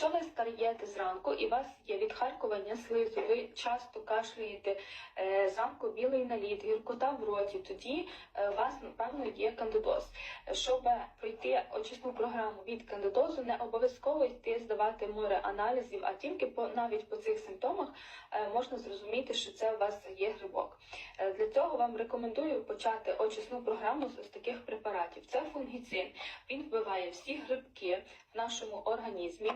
Якщо ви старієте зранку і у вас є відхаркування слизу, ви часто кашляєте е, зранку білий наліт, гіркота в роті, тоді е, у вас напевно є кандидоз. Щоб пройти очисну програму від кандидозу, не обов'язково йти здавати море аналізів, а тільки по навіть по цих симптомах е, можна зрозуміти, що це у вас є грибок. Е, Для цього вам рекомендую почати очисну програму з таких препаратів. Це фунгіцин. Він вбиває всі грибки в нашому організмі.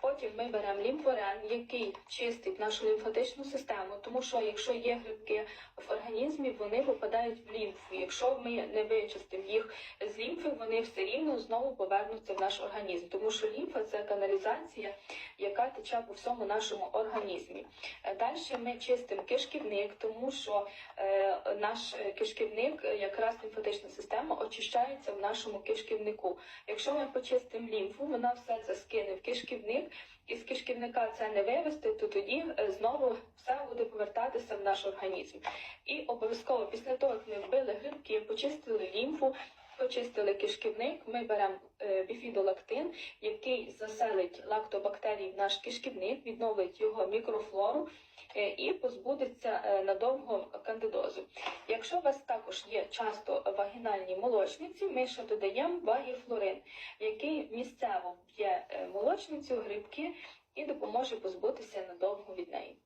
Потім ми беремо лімфорен, який чистить нашу лімфатичну систему, тому що якщо є грибки в організмі, вони попадають в лімфу. Якщо ми не вичистимо їх з лімфи, вони все рівно знову повернуться в наш організм, тому що лімфа це каналізація, яка тече по всьому нашому організмі. Далі ми чистимо кишківник, тому що е, наш кишківник, е, якраз лімфатична система, очищається в нашому кишківнику. Якщо ми почистимо лімфу, вона все це скине в кишківник, і з кишківника це не вивести, то тоді е, знову все буде повертатися в наш організм. І обов'язково після того, як ми вбили грибки, почистили лімфу. Почистили кишківник, ми беремо е, біфідолактин, який заселить лактобактерії в наш кишківник, відновить його мікрофлору е, і позбудеться надовго кандидозу. Якщо у вас також є часто вагінальні молочниці, ми ще додаємо вагіфлорин, який місцево б'є молочницю, грибки і допоможе позбутися надовго від неї.